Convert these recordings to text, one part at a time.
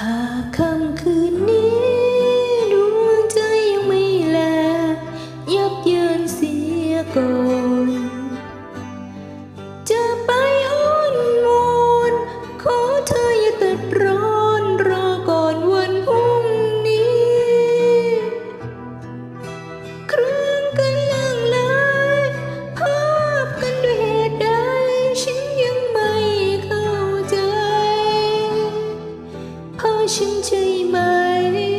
หากค่ำคืนนี้ดวงใจยังไม่แลยับเยินเสียก่อน 心间已埋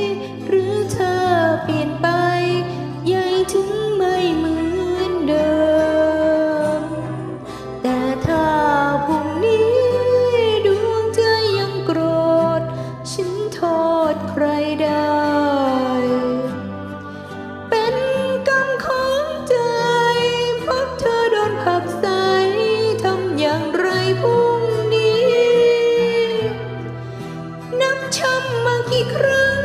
ช้ำมากี่ครั้ง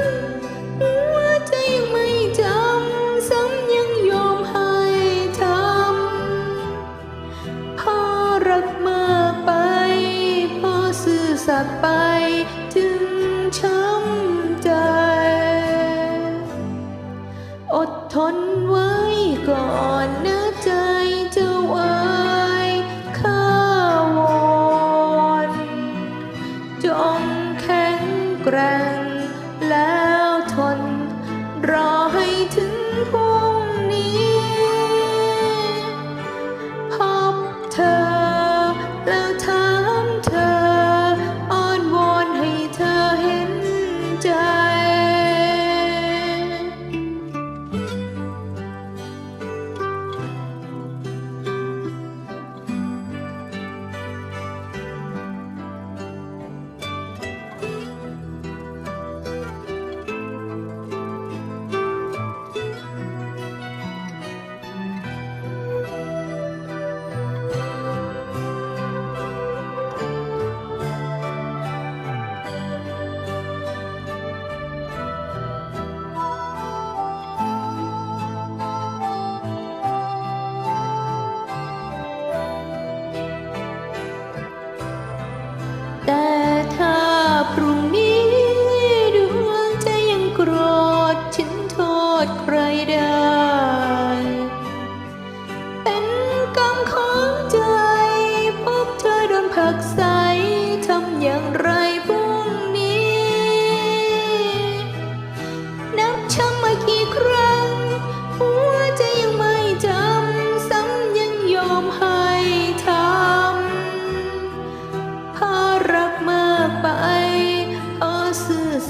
กรัง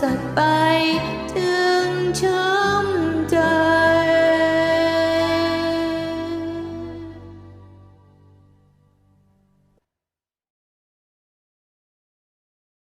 sat by